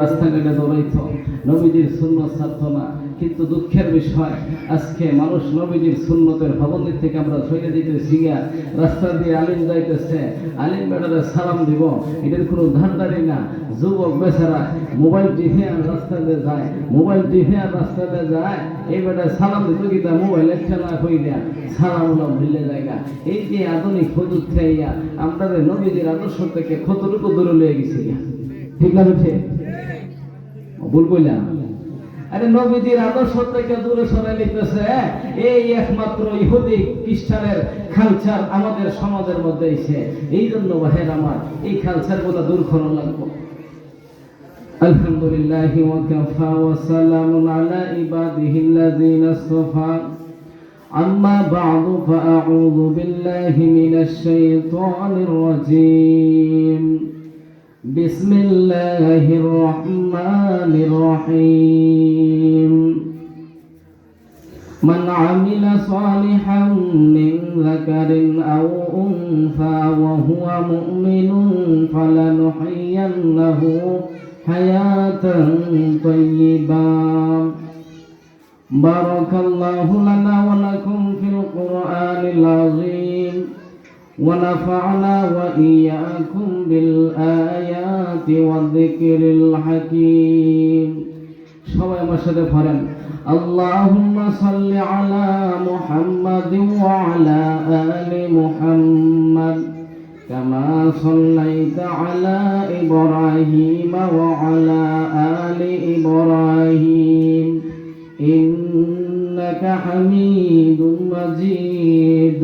রাস্তাঘাটে দৌড়াইত। নবীজির সুন্নত ছাড়ত না। কিন্তু দুঃখের বিষয়, আজকে মানুষ নবীজির সুন্নতের ভবনের থেকে আমরা সরে দিতেছি গিয়া, রাস্তা দিয়ে আলিম যাইতেছে। আলিম বেড়ারে সালাম দিব। এটার কোনো ধান্দারি না। যুবক, বেচারা, মোবাইল টিভি আর রাস্তা দিয়ে যায়। মোবাইল টিভি আর রাস্তা দিয়ে যায়। এই বেটায় সালাম দিত কি তা মোবাইল খেলা হইয়া সালাম উলাম ভুলে জায়গা। এই যে আধুনিক হদুদ খাইয়া আমরা নবীজির আদর্শ থেকে কতটুকু দূরে লয়ে গেছি ঠিক আছে? ভুল বললাম আরে নবীজির আদর্শ থেকে দূরে সরে নিতেছে এই একমাত্র ইহুদি খ্রিস্টানের কালচার আমাদের সমাজের মধ্যে এসে এই জন্য বাহের আমার এই কালচার গুলো দূর করা লাগবো আলহামদুলিল্লাহ ওয়াকাফা ওয়া সালামুন আলা ইবাদিহিল্লাযিনা ইসতাফা أما بعد فأعوذ بالله من الشيطان الرجيم بسم الله الرحمن الرحيم. من عمل صالحا من ذكر أو أنثى وهو مؤمن فلنحيينه حياة طيبة. بارك الله لنا ولكم في القرآن العظيم. ونفعنا وإياكم بالآيات والذكر الحكيم সবাই আমার সাথে পড়েন اللهم صل على محمد وعلى آل محمد كما صليت على إبراهيم وعلى آل إبراهيم إنك حميد مجيد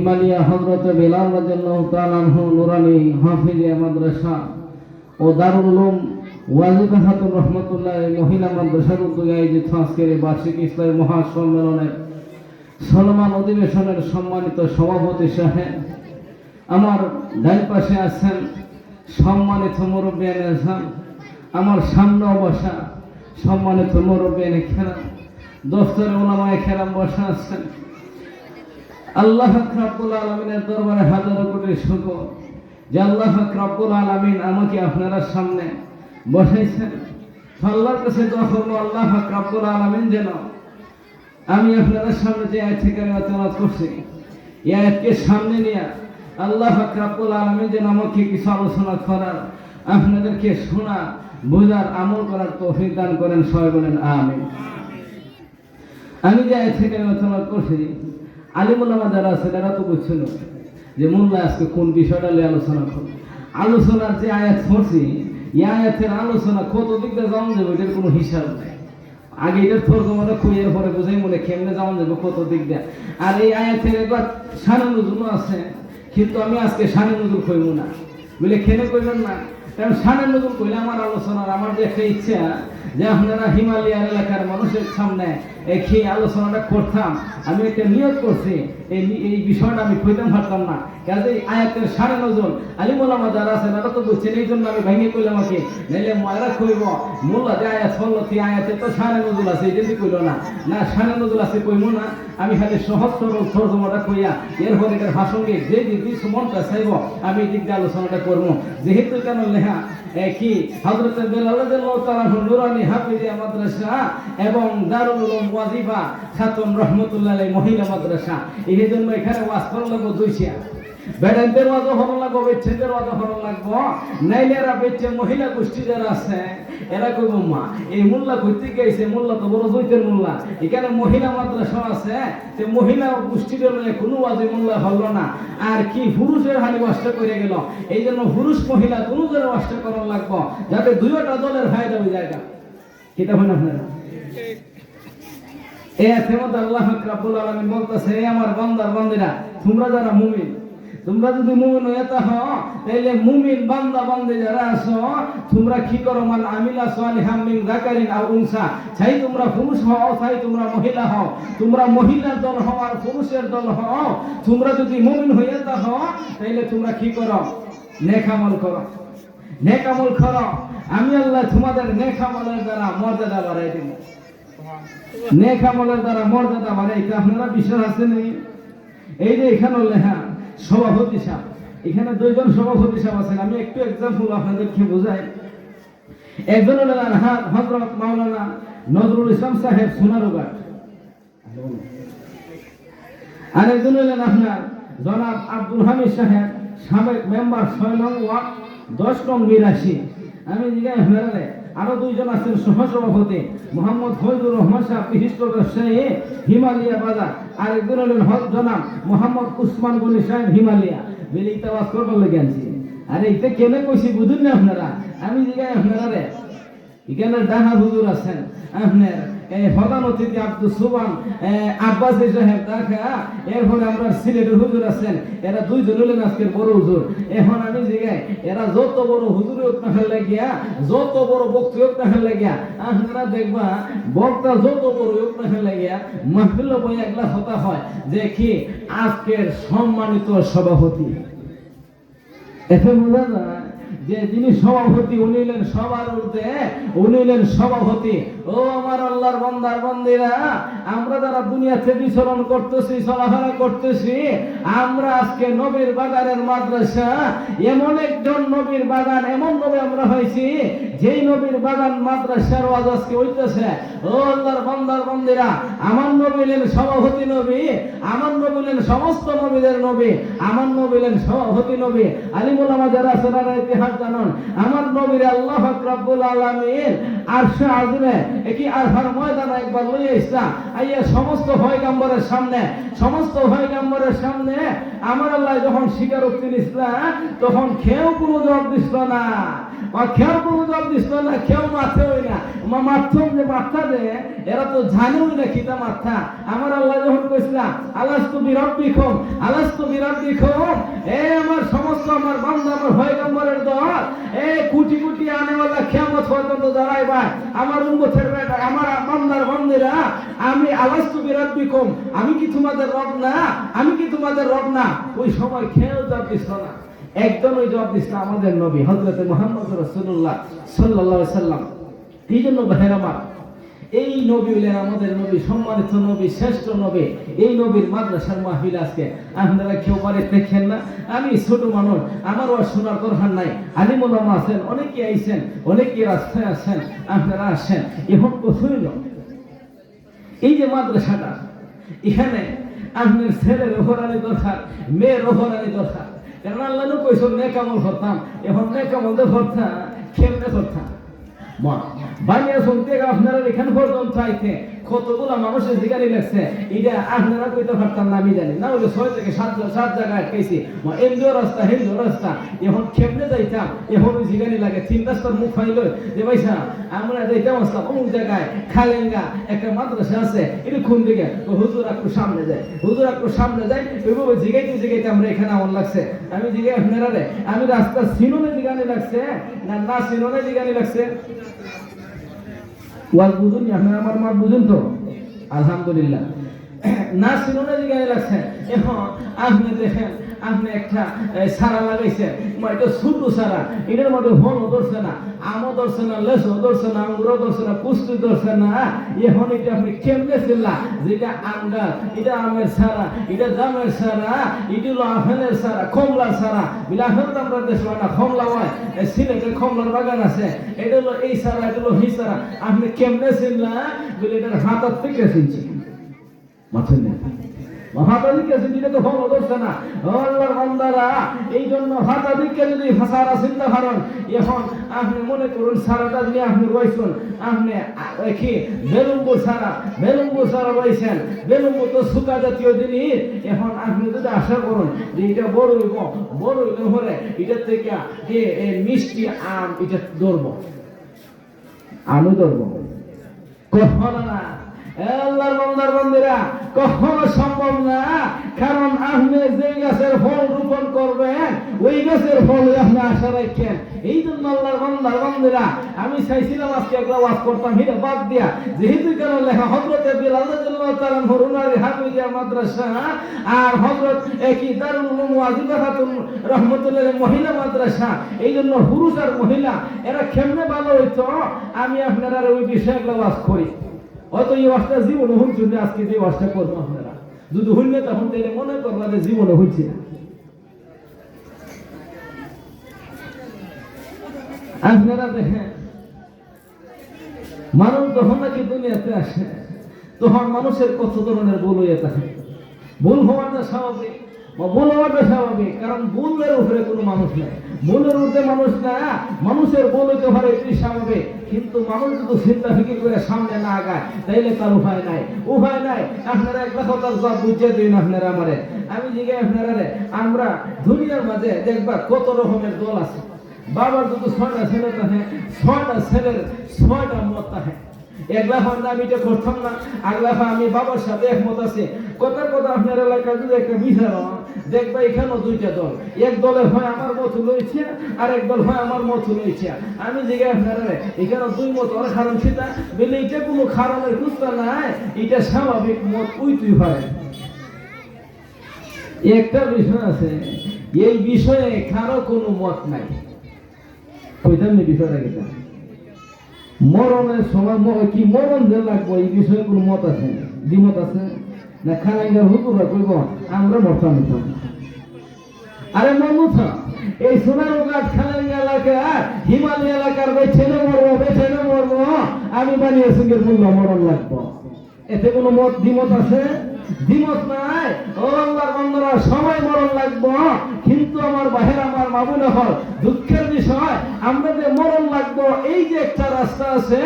হিমালয়া হজরত বেলাল রাদিয়াল্লাহু তাআলা আনহু নুরানি হাফিজিয়া মাদ্রাসা ও দারুল উলুম ওয়াজিব হাতুর রহমতুল্লাহ মহিলা মাদ্রাসার উদ্যোগে আয়োজিত আজকের বার্ষিক ইসলামী মহাসম্মেলনের সলমান অধিবেশনের সম্মানিত সভাপতি সাহেব আমার ডান পাশে আছেন সম্মানিত মুরব্বিয়ান আছেন আমার সামনে বসা সম্মানিত মুরব্বিয়ান খেরাম দফতরে ওলামায় খেরাম বসা আছেন। আল্লাহ রাব্বুল আলামিনের দরবারে হাজারো কোটি শুকর যে আল্লাহ রাব্বুল আলামিন আমাকে আপনারা সামনে বসাইছেন। আল্লাহর কাছে দোয়া করব, আল্লাহ রাব্বুল আলামিন যেন আমি আপনাদের সামনে যে আয়াত থেকে তেলাওয়াত করছি, এই আয়াতকে সামনে নিয়ে আল্লাহ রাব্বুল আলামিন যেন আমাকে কিছু আলোচনা করার, আপনাদেরকে শোনা, বোঝার, আমল করার তৌফিক দান করেন, সবাই বলেন, আমিন। আমি যে আয়াত থেকে তেলাওয়াত করছি আলিমুল্লামা যারা আছে, তারা তো বুঝছিল যে মোল্লা আজকে কোন বিষয়টা নিয়ে আলোচনা করবে। আলোচনার যে আয়াত করছি এই আয়াতের আলোচনা কত দিক দিয়ে যাওয়া যাবে, এটার কোনো হিসাব নাই। আগে এটার তর্জমাটা খুঁজে পরে বুঝাই মনে কেমনে যাওয়া যাবে কত দিক দিয়ে। আর এই আয়াতের একবার সানে নজরুল আছে, কিন্তু আমি আজকে সানে নজরুল কইব না। বলে খেলে কইবেন না? কারণ সানে নজরুল কইলে আমার আলোচনার, আমার যে একটা ইচ্ছা যে আপনারা হিমালয়ার এলাকার মানুষের সামনে আলোচনাটা করতাম, আমি নিয়োগ করছি, এই এই বিষয়টা আমি পারতাম না। কাজে আয়াতের সাড়ে নজন যারা আছে, তারা তো বুঝছেন, এই জন্য আমি ভেঙে আমাকে নাইলে কইব মোল্লা যে আয়াত ফল্ল তুই আয়াতে তো সাড়ে নজুল আছে এই কইল না। না, সাড়ে নজুল আছে কইব না। আমি খালি সহজ সরল তর্জমাটা কইয়া, এরপর এটার ভাষণকে যে দিদি মনটা চাইব, আমি এই আলোচনাটা করব। যেহেতু কেন লেখা কি হজরত বেলাল্লাহ তাআলা নুরানি হাফিজিয়া মাদ্রাসা এবং দারুল উলুম ওয়াজিফা রহমতুল্লাহ মহিলা মাদ্রাসা। এই জন্য এখানে ওয়াজ করলাম লাগবো বেড়াইতে ওয়াজও হলো লাগবো বেচ্ছেদের ওয়াজও হলো লাগবো। নাইলে এরা বেচ্ছে মহিলা গোষ্ঠী যারা আছে, এরা কইব, মা, এই মোল্লা ঘুরতে গেছে মোল্লা তো বড় জৈতের মোল্লা। এখানে মহিলা মাদ্রাসা আছে সে মহিলা গোষ্ঠীর লয়ে কোনো ওয়াজে মোল্লা হলো না। আর কি পুরুষের হানি ওয়াজটা করে গেল। এই জন্য পুরুষ মহিলা কোনো জনের ওয়াজটা করা লাগবো, যাতে দুইটা দলের ফায়দা হয়ে যায় কিতা হয় না আপনারা? এ আল্লাহ রাব্বুল আলামিন বলতেছে এই আমার বান্দার বান্দিরা, তোমরা যারা মুমিন তোমরা যদি মুমিন হয়ে থাকো তাহলে মুমিন বান্দা বান্দে যারা আছো তোমরা কি করো? মান আমিলা সালিহাম মিন যাকারিন আও উনসা। চাই তোমরা পুরুষ হও চাই তোমরা মহিলা হও। তোমরা মহিলার দল হও আর পুরুষের দল হও। তোমরা যদি মুমিন হয়ে থাকো তাহলে তোমরা কি করো? নেক আমল করো। নেক আমল করো। আমি আল্লাহ তোমাদের নেক আমলের দ্বারা মর্যাদা বাড়াই দিব। নেক আমলের দ্বারা মর্যাদা বাড়াইতে আপনারা বিশ্বাস আছে নেই এই যে এখানে লেখা সভাপতি সাহেব। এখানে দুইজন সভাপতি সাহেব আছেন। আমি একটু এক্সাম্পল আপনাদেরকে বোঝাই। একজন হলেন হজরত মাওলানা নজরুল ইসলাম সাহেব সোনারুঘাট আর একজন হলেন আপনার জনাব আব্দুল হামিদ সাহেব, সাবেক মেম্বার ছয় নং ওয়ার্ড, দশ নং বিরাশি। আমি জিজ্ঞাসা আরও দুইজন আছেন সহসভাপতি মোহাম্মদ ফৈজুর রহমান সাহেব, বিশিষ্ট ব্যবসায়ী হিমালয়া বাজার। আর একজন হলেন হক জনাব মোহাম্মদ উসমান গনি সাহেব, হিমালিয়া। বেলি তাবাস করবার লেগে আনছি। আরে এটা কেন কইছি বুঝুন না আপনারা? আমি জিজ্ঞাসা আপনারা রে এখানে ডাহা হুজুর আছেন। আপনার প্রধান আব্দুল সুবান আব্বাস সাহেব দেখা এরপরে আমরা সিলেটের হুজুর আছেন, এরা দুইজন হলেন বড় হুজুর। এখন আমি জিগাই, এরা যত বড় হুজুর হোক না যত বড় বক্তি আপনারা দেখবা, বক্তা যত বড় হোক না ফেলে গিয়া মাহফিল বই একলা হতা হয়। যে কি, আজকের সম্মানিত সভাপতি। এতে বোঝা যায়। যে যিনি সভাপতি, উনি হলেন সবার ঊর্ধ্বে, উনি হলেন সভাপতি। ও আমার আল্লাহর বন্দার বন্দিরা, আমরা যারা দুনিয়াতে বিচরণ করতেছি, চলাফেরা করতেছি, আমরা আজকে নবীর বাগানের মাদ্রাসা, এমন একজন নবীর বাগান, এমন নবী আমরা হয়েছি, যেই নবীর বাগান মাদ্রাসার ওয়াজ আজকে হইতেছে। ও আল্লাহর বন্দার বন্দিরা, আমার নবী হলেন সভাপতি নবী, আমার নবী হলেন সমস্ত নবীদের নবী, আমার নবী হলেন সভাপতি নবী। আলিমুল আমার যারা আছে তারা আমার নবীর আল্লাহ রাব্বুল আলামিন আরশে আজমে একই আরফার ময়দানে একবার লইয়া ইসলাম আইয়া সমস্ত পয়গম্বরের সামনে, সমস্ত পয়গম্বরের সামনে আমার আল্লাহ যখন স্বীকারোক্তি ইসলাম তখন কেউ কোনো জবাব দিছিল না। বা কেউ কোনো জবাব দিছিল না কেউ মাথে হই না। মা মাথম যে মাথা দে, এরা তো জানেও না কিতা মাথা। আমার আল্লাহ যখন কইছিলাম, আলাস্তু বিরব্বিকুম আলাস্তু বিরব্বিকুম এ আমার সমস্ত আমার বান্দা, আমার পয়গম্বরের দল, এ কোটি কোটি আনেওয়ালা কিয়ামত পর্যন্ত দাঁড়াইবা আমার উম্মতের বেটা, আমার বান্দার বন্দিরা আমি আলাস্তু বিরব্বিকুম, আমি কি তোমাদের রব না? আমি কি তোমাদের রব না? ওই সময় জবাব দিছিল না। একজন ওই জবাব দিছিল আমাদের নবী, হযরত মুহাম্মদ রাসূলুল্লাহ সাল্লাল্লাহু সাল্লাম এই জন্য ভাইয়ের আমার এই নবী হলেন আমাদের নবী, সম্মানিত নবী, শ্রেষ্ঠ নবী। এই নবীর মাদ্রাসার মাহফিল আজকে। আপনারা কেউ বাড়ি দেখেন না? আমি ছোট মানুষ, আমারও আর শোনার দরকার নাই। আলিমুলামা আছেন অনেকে আইছেন অনেকে রাস্তায় আছেন, আপনারা আসেন। এখন কোথায় এই যে মাদ্রাসাটা, এখানে আপনার ছেলের ওহরানি দরকার, মেয়ের ওহরানি দরকার। কারণ আল্লাহ কইস নেকামল করতাম এখন নেকামল তো করতাম কেমনে করতাম বানিয়া শুনতে আপনারা এখানে পর্যন্ত আইতে। কতগুলো মানুষের জিগারি লাগছে এটা আপনারা কইতে পারতাম না, আমি জানি। না হলে ছয় থেকে সাত সাত জায়গায় আটকাইছি। মা এমডিও রাস্তা, হিন্দু রাস্তা, এখন খেপনে যাইতাম, এখন ওই জিগারি লাগে। তিন রাস্তার মুখ ফাইল যে ভাইসা আমরা যাইতাম আসলাম অমুক জায়গায় খালেঙ্গা, একটা মাদ্রাসা আছে, এটা কোন দিকে? হুজুর একটু সামনে যায়। হুজুর একটু সামনে যায়, ওইভাবে জিগাইতে জিগাইতে আমরা এখানে আমার লাগছে। আমি জিগাই আপনারা রে আমি রাস্তা সিনোনে জিগানি লাগছে, না না সিনোনে জিগানি লাগছে? ওয়াজ বুঝুন আপনার আমার মা বুঝুন তো? আলহামদুলিল্লাহ। না শুনুন এখন আপনি দেখেন আপনি একটা সারা লাগাইছে। এটা ছোট সারা এটার মধ্যে হন ধরছে না আমও ধরছে না লেসও ধরছে না আঙ্গুরও ধরছে না পুষ্টি ধরছে না। এখন এটা আপনি কেমনে ছিলা যেটা আঙ্গার এটা আমের সারা এটা জামের সারা এটা হলো আফেলের সারা কমলার সারা। বিলা আমরা দেশ না কমলা হয়। এ, সিলেটের কমলার বাগান আছে। এটা হলো এই সারা এটা হলো হি সারা। আপনি কেমনে ছিলা বলে এটার হাতার থেকে চিনছি মাথায় মহাতাদিককে চিন্তিত তো ফল না, আল্লাহর বান্দারা, এই জন্য হাতাদিককে যদি ফাসারা চিন্তা করেন, এখন আপনি মনে করুন সারাটা যদি আপনি রয়েছেন, আপনি কি বেলুম্বু সারা বেলুম্বু সারা রয়েছেন, বেলুম্বু তো শুকা জাতীয় জিনিস। এখন আপনি যদি আশা করুন যে এটা বড় হইব, বড় হইলে পরে এটার থেকে মিষ্টি আম, এটা ধরবো। আমি ধরবো। কখনো না আল্লাহর বান্দার বান্দিরা, কখনো সম্ভব না, কারণ আপনি যে গাছের ফল রোপণ করবেন, ওই গাছের ফল আপনি আশা এই জন্য আল্লাহর আমি চাইছিলাম আজকে ওয়াজ করতাম বাদ দিয়া। যেহেতু কেন লেখা হজরতে বিলাল তাআলা হরুনারি হাফিজিয়া মাদ্রাসা, আর হজরত একই দারুল উলুম রহমতুল্লাহ মহিলা মাদ্রাসা এই জন্য পুরুষ আর মহিলা, এরা কেমনে ভালো হইতো? আমি আপনারা ওই বিষয়ে একটা ওয়াজ করি। হয়তো এই ওয়াজটা জীবনে শুনছি না আজকে যে ওয়াজটা করব আপনারা। যদি শুনলে তখন তাইলে মনে করবা যে জীবনে শুনছি না আপনারা দেখেন, মানুষ যখন নাকি দুনিয়াতে আসে, তখন মানুষের কত ধরনের ভুল হয়ে থাকে। ভুল হওয়াটা স্বাভাবিক। ভুল স্বাভাবিক কারণ ভুলের উপরে কোনো মানুষ নাই। ভুলের উপরে মানুষ না মানুষের ভুল হইতে পারে এটি স্বাভাবিক কিন্তু মানুষ যদি চিন্তা ফিকির করে সামনে না আগায় তাইলে তার উপায় নাই। উপায় নাই আপনারা একটা কথা সব বুঝিয়ে দিন আপনারা আমারে। আমি জিজ্ঞাসা আপনারা রে, আমরা দুনিয়ার মাঝে দেখবা কত রকমের দল আছে? বাবার যদি ছয়টা ছেলে থাকে ছয়টা ছেলের ছয়টা মত থাকে। একলা না, আমি করতাম না। আগলা আমি বাবার সাথে একমত আছে। কথার কথা আপনার এলাকায় যদি একটা দুইটা দল। এক দলের হয় আমার মত লইছে, আর এক দল হয় আমার মত লইছে। আমি আপনারা, এখানে দুই মত, ওর কারণ সেটা? বলে এটা কোনো কারণের খুঁজতা নাই, এটা স্বাভাবিক মত উই তুই হয়। একটা বিষয় আছে, এই বিষয়ে কারও কোনো মত নাই। কইতাম বিষয়টা কিটা মরণের সময় কি মরণ যে লাগবো, এই বিষয়ে কোনো মত আছে? দ্বিমত আছে? না খানাইগার হুকুরা কইব, আমরা মরতাম নিতাম আরে মমুথ, এই সোনার গাছ খানাইগা এলাকার হিমালয় এলাকার বেছে না মরবো, বেছে না মরবো, আমি বানিয়ে সঙ্গে মূল্য মরণ লাগবো। এতে কোনো মত দ্বিমত আছে? দ্বিমত নাই। ও আল্লাহর বান্দারা, সময় মরণ লাগবো। কিন্তু আমার বাহির মামুন হল দুঃখের বিষয় আমরা যে মরণ লাগবো। এই যে একটা রাস্তা আছে,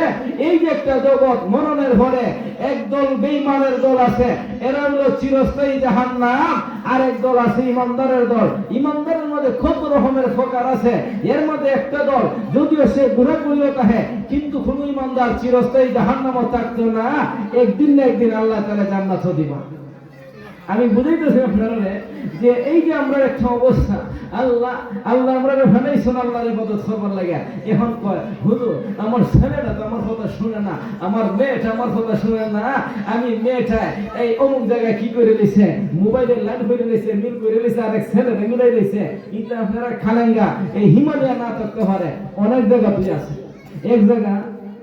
এই যে একটা জগৎ, মরণের ঘরে একদল বেইমানের দল আছে। এরা হলো চিরস্থায়ী জাহান্নাম আর এক দল আছে ইমানদারের দল। ইমানদারের মধ্যে কত রকমের প্রকার আছে। এর মধ্যে একটা দল, যদিও সে ঘুরে করিও তাহে কিন্তু কোন ইমানদার চিরস্থায়ী জাহান্নামও থাকতো না। একদিন না একদিন আল্লাহ তাআলা জান্নাতও দিবা আমি বুঝাইতেছি আপনারা যে এই যে আমরা একটা অবস্থা, আল্লাহ আল্লাহ আমরা ফেলাইছেন আল্লাহর ইবাদত করবার লাগে এখন কয়, হুজুর, আমার ছেলেটা তো আমার কথা শুনে না, আমার মেয়েটা আমার কথা শুনে না, আমি মেয়েটা এই অমুক জায়গায় কি করে দিছে মোবাইলের লাইন করে দিছে মিল করে দিছে আর এক ছেলে মিলাই দিছে। এটা আপনারা খালেঙ্গা, এই হিমালয় না থাকতে পারে, অনেক জায়গা তুই আছে। এক জায়গা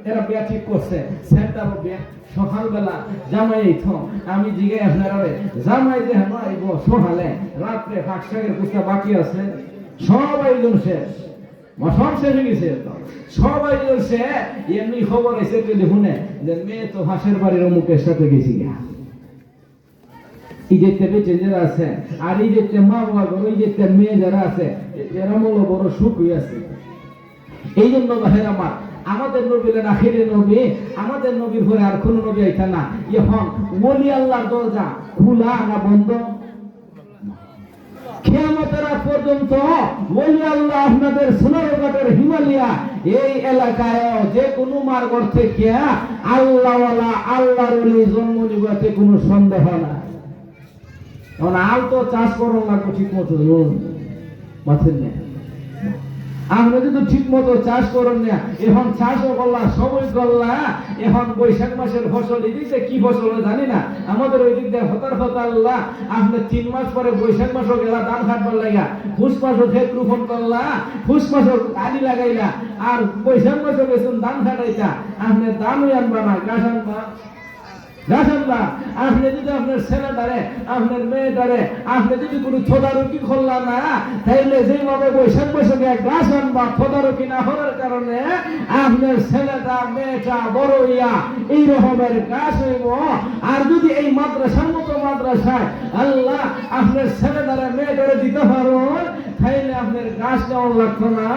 এরা বিয়া ঠিক করছে, সেন্টার বিয়া সকালবেলা জামাই এই আমি জিগাই আপনারা জামাই যে হেন আইব সকালে রাত্রে ফাঁক শাকের কুস্তা বাকি আছে। সব আয়োজন শেষ। সব শেষ হয়ে গেছে তো। সব আয়োজন সে এমনি খবর এসে পেলে শুনে যে মেয়ে তো হাঁসের বাড়ির অমুকের সাথে গেছি গা। যে বেঁচে যারা আছে, আর এই যে মা বাবা যে মেয়ে যারা আছে এরা মূল বড় সুখ হয়ে আছে। এই জন্য বাহের আমার আমাদের নবী আখিরের নবী, আমাদের নবীর পরে আর কোন নবী আইতা না। এখন ওলি আল্লাহর দরজা খোলা না বন্ধ? কিয়ামতের আগ পর্যন্ত ওলি আল্লাহ আপনাদের সোনারঘাটের হিমালয়া এই এলাকায় যে কোনো মার্গর থেকে আল্লাহওয়ালা, আল্লাহর ওলি জন্ম নিবাতে কোনো সন্দেহ না এখন আল তো চাষ করার লাগবে ঠিক মতো মাথের নেই আমরা যদি ঠিক মতো চাষ করেন না, এখন চাষও করলা, সবই করলা, এখন বৈশাখ মাসের ফসল, এদিক কি ফসল জানি না। আমাদের ওই দিক দিয়ে হতার হতাল্লা আপনি তিন মাস পরে বৈশাখ মাসও গেলা, ধান কাটবার লাগা ফুস মাসও ক্ষেত রোপণ করলা, ফুস মাসও আদি লাগাইলা, আর বৈশাখ মাসও গেছেন ধান কাটাইতা, আপনি ধানই আনবা না গাছ আনবা। গাছাল্লা আপনি যদি আপনার ছেলেটারে আপনার মেয়েটারে আপনি যদি কোনো তদারকি করলেন না, তাইলে যেভাবে বৈশাখ বৈশাখে গাছ আনবা, তদারকি না হওয়ার কারণে আপনার ছেলেটা, মেয়েটা বড় ইয়া এই রকমের গাছ হইব। আর যদি এই মাদ্রাসার মতো মাদ্রাসায় আল্লাহ আপনার ছেলেটারে মেয়েটারে দিতে পারেন তাইলে আপনার গাছ নেওয়ার লাগতো না,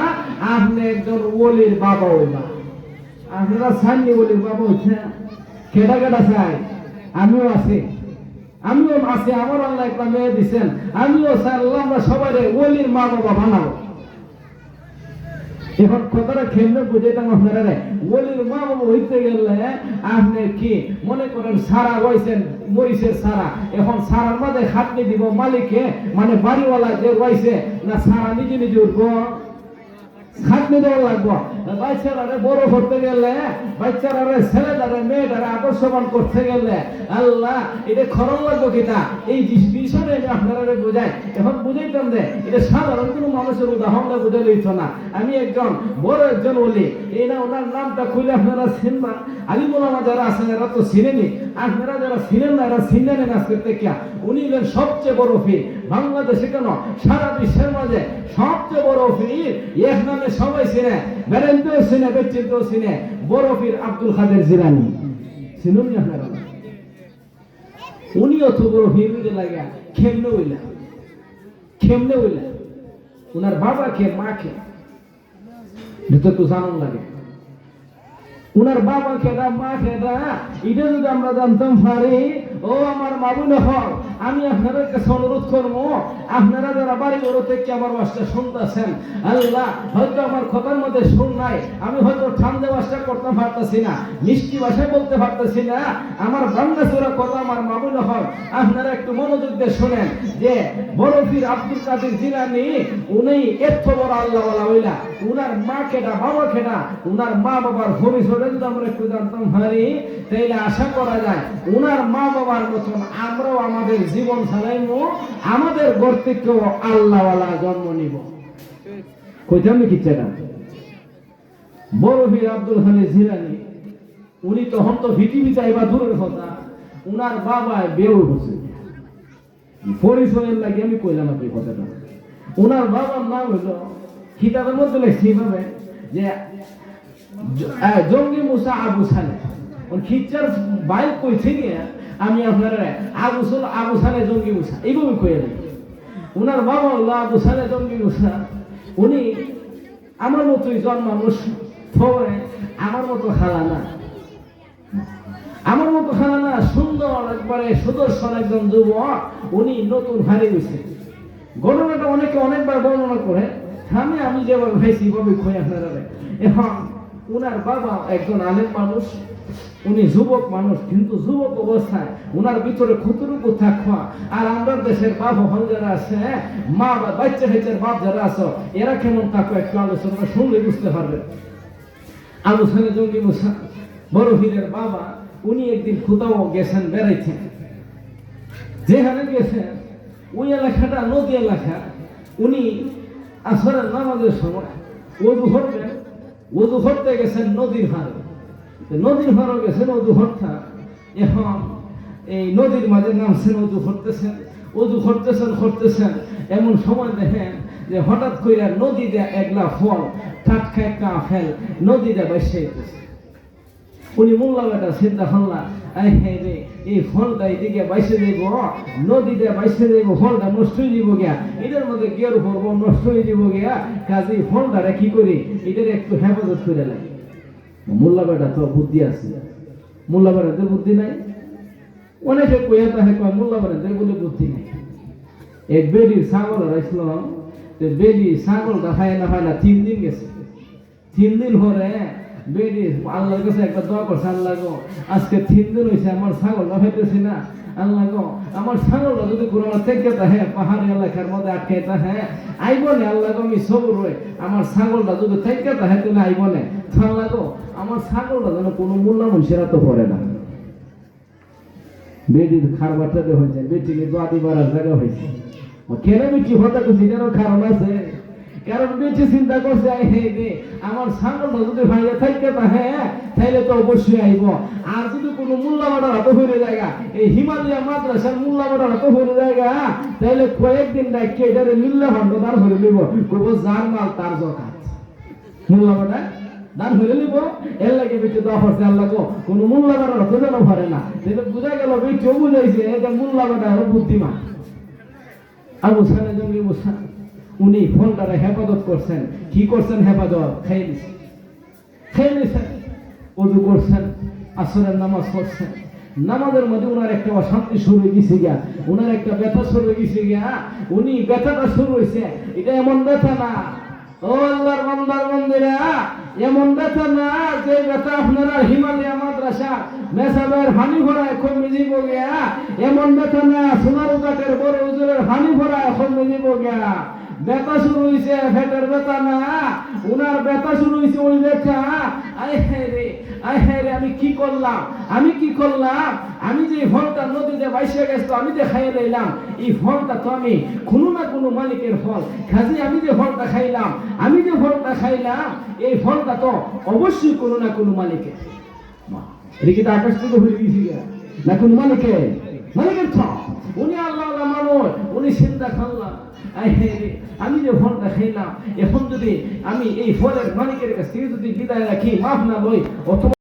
আপনি একজন ওলির বাবা হইবা। আপনারা সান্নি ওলির বাবা হচ্ছে কেটা কেটা চাই আমিও আছি। আমিও আছি, আমার আল্লাহ একটা মেয়ে দিছেন। আমিও আল্লাহ আমরা সবাই ওলির মা বাবা বানাবো। এখন কথাটা কেমনে বুঝাইতাম আপনারা ওলির মা বাবা হইতে গেলে আপনি কি মনে করেন সারা রয়েছেন মরিচের সারা? এখন সারার মাঝে খাটনি দিব মালিককে মানে বাড়িওয়ালা যে রয়েছে, না সারা নিজে নিজে উঠবো? খাটনি দেওয়া লাগবো। বাচ্চারা বড় করতে গেলে বাচ্চারা ছেলেদারে, মেয়েদারে আকর্ষণ করতে গেলে, আল্লাহ, এটা খরচ লাগবো কিনা এই আমি আপনারা বোঝাই। এখন বুঝাইতাম যে, এটা সাধারণ কোনো মানুষের উদাহরণ বুঝে লইত না। আমি একজন বড় একজন বলি এই না ওনার নামটা খুলে আপনারা চিনবা আলী মোলামা যারা আছেন, এরা তো চিনেনি আপনারা যারা চিনেন না, এরা চিনেন আজকে থেকে উনি সবচেয়ে বড় ফির। বাংলাদেশে কেন? সারা বিশ্বের মাঝে সবচেয়ে বড় ফির এক নামে সবাই চিনে বেরেন্দ্র চিনে, ব্যক্তিত্ব চিনে, বড় ফির আব্দুল কাদের জিরানি চিনুন উনি অত বড় ফির হইতে লাগে খেমনে হইলা? খেমনে হইলা? কে, মা কে? এটা তো জানান লাগে। উনার বাবা খেদা মা খেদা এটা যদি আমরা জানতাম পারি ও আমার মামুন হল আমি আপনাদের কাছে অনুরোধ করব, আপনারা যারা বাড়ি বড় থেকে আমার বাসটা শুনতেছেন, আল্লাহ হয়তো আমার কথার মধ্যে শুন নাই, আমি হয়তো ঠান্ডা ভাষা করতে পারতেছি না, মিষ্টি ভাষায় বলতে পারতেছি না, আমার বাংলা চোরা কথা আমার মামুন হল আপনারা একটু মনোযোগ দিয়ে শোনেন যে বড় পীর আব্দুল কাদের জিলানি, উনি এত বড় আল্লাহ হইলা, উনার মা কেডা, বাবা কেডা, উনার মা বাবার ভবিষ্যতে যদি আমরা একটু জানতাম পারি তাইলে আশা করা যায়, উনার মা বাবার মতন আমরাও আমাদের জীবন চালাইব আমাদের ঘর আল্লাহওয়ালা জন্ম নিব। কইতাম কি চেনা আব্দুল হানি জিলানি, উনি ভিটিভি চাইবা দূরের কথা, উনার বাবা বেউ হচ্ছে লাগে আমি কইলাম আপনি কথাটা। বাবার নাম হলো কিতাবের মধ্যে লেখছি এইভাবে যে জঙ্গি মুসা আবু সালে ওর খিচ্চার বাইক কইছে গিয়ে আমি আপনার আবু সুল জঙ্গি মুসা, এইভাবে কয়ে দিই। ওনার বাবা হলো আবু সালে জঙ্গি মুসা। উনি আমার মতোই জন্মানুষ তবে আমার মতো খালা না। আমার মতো খানা না, সুন্দর একবারে সুদর্শন একজন যুবক, উনি নতুন হারিয়ে গেছে। ঘটনাটা অনেকে অনেকবার বর্ণনা করে, আমি আমি যেভাবে হয়েছি ভাবে খুঁজে এখন উনার বাবা একজন আলেম মানুষ উনি যুবক মানুষ, কিন্তু যুবক অবস্থায় উনার ভিতরে কতটুকু থাকা আর আমরা দেশের বাপ হল যারা আছে মা বা বাচ্চা হেচের বাপ যারা আছে, এরা কেমন থাকো একটু আলোচনা শুনলে বুঝতে পারবেন। আলোচনা জঙ্গি মুসা, বড় হীরের বাবা, উনি একদিন কোথাও গেছেন বেড়াইছেন যেখানে গেছেন ওই এলাকাটা নদী এলাকা। উনি আসরের নামাজের সময় ওদু হরবেন ওদু হরতে গেছেন নদীর ভার নদীর ভারও গেছেন ওদু হরতা এখন এই নদীর মাঝে নামছেন ওদু হরতেছেন ওদু হরতেছেন হরতেছেন। এমন সময় দেখেন যে হঠাৎ করে নদীতে একলা ফল টাটকা একটা ফেল নদীতে বেসে যেতেছে উনি মোল্লা বেটা চিন্তা করলা আই হ্যাঁ রে, এই ফলটা এদিকে বাইসে যাইব নদীতে বাইসে যাইব, ফলটা নষ্ট হয়ে যাব গিয়া। এটার মধ্যে গিয়ার করব নষ্ট হয়ে যাব গিয়া। কাজে ফলটা কি করি? এটার একটু হেফাজত করে লাগে। মোল্লা বেটা তো বুদ্ধি আছে। মোল্লা বেটাতে বুদ্ধি নাই। অনেকে কইয়া তাহে কয় মোল্লা বেটাতে বলে বুদ্ধি নাই। এক বেডির ছাগল রাখছিলাম তো বেডি ছাগলটা খায় না খায় না তিন দিন গেছে। তিন দিন পরে বেডি আল্লাহর কাছে একটা দোয়া করছে, আল্লাহ গো, আজকে তিন দিন আমার ছাগলটা খাইতেছি না। আল্লাহ গো, আমার ছাগলটা যদি কোনো থেকে তাহে পাহাড়ি এলাকার মধ্যে আটকে তাহে আইব না আল্লাহ গো, আমি সবর হয়ে আমার ছাগলটা যদি থেকে তাহে তুমি আইব না আল্লাহ গো, আমার ছাগলটা যেন কোনো মূল্য মানুষেরা তো করে না। বেডির খারবারটাতে হয়েছে বেটিকে দোয়া দিবার জায়গা হয়েছে। কেন বেটি হতা এটারও কারণ আছে। কারণ বেটি চিন্তা করছে হে রে, আমার ছাগলটা যদি ভাইয়া থাকতে তাহে তাইলে তো অবশ্যই আইব। আর যদি কোনো মূল্যবাটার হাতে হয়ে জায়গা এই হিমালয়া মাদ্রাসার মূল্যবাটার হাতে হয়ে জায়গা তাইলে কয়েকদিন রাখকে এটারে মিল্লা দান হয়ে নিব। কইব, যার মাল তার জকাত মূল্যবাটা দান হয়ে নিব। এর লাগে বেটি দোয়া করছে আল্লাহ গো, কোনো মূল্যবাটার হাতে যেন ভরে না। সেটা বোঝা গেল বেটিও বুঝাইছে, এটা মূল্যবাটা আরও বুদ্ধিমান। আবু সালে জঙ্গি মুসা উনি ফোনটারে হেফাজত করছেন। কি করছেন হেফাজত? খেয়ে নিছেন উজু করছেন, আসরের নামাজ পড়ছেন। নামাজের মধ্যে উনার একটা অশান্তি শুরু হয়ে গেছে গিয়া। উনার একটা ব্যথা শুরু হয়ে গেছে গিয়া। উনি ব্যথাটা শুরু হয়েছে। এটা এমন ব্যথা না। ও আল্লাহর বান্দার বন্দিরা, এমন ব্যথা না যে ব্যথা আপনারা হিমালয় মাদ্রাসা মেসাবের হানি ভরা এখন মিজিব গিয়া। এমন ব্যথা না সোনার উকাটের বড় উজুরের হানি ভরা এখন মিজিব গিয়া। ব্যথা শুরু হয়েছে ফেটের ব্যথা না। উনার ব্যথা শুরু হয়েছে ওই ব্যথা আয় হ্যাঁ রে, আয় হ্যাঁ রে, আমি কি করলাম? আমি কি করলাম? আমি যে ফলটা নদীতে বাইসে গেছে, আমি যে খাইয়ে নিলাম এই ফলটা তো আমি কোনো না কোনো মালিকের ফল। খাজি আমি যে ফলটা খাইলাম, আমি যে ফলটা খাইলাম, এই ফলটা তো অবশ্যই কোনো না কোনো মালিকের। এটা কি তো আকাশ থেকে হয়ে গেছি না কোন মালিকের? মালিকের তো উনি আল্লাহ উনি চিন্তা করলাম আমি যে ফলটা খাইলাম, এখন যদি আমি এই ফলের মালিকের কাছ থেকে যদি বিদায় রাখি, মাফ না বই অথবা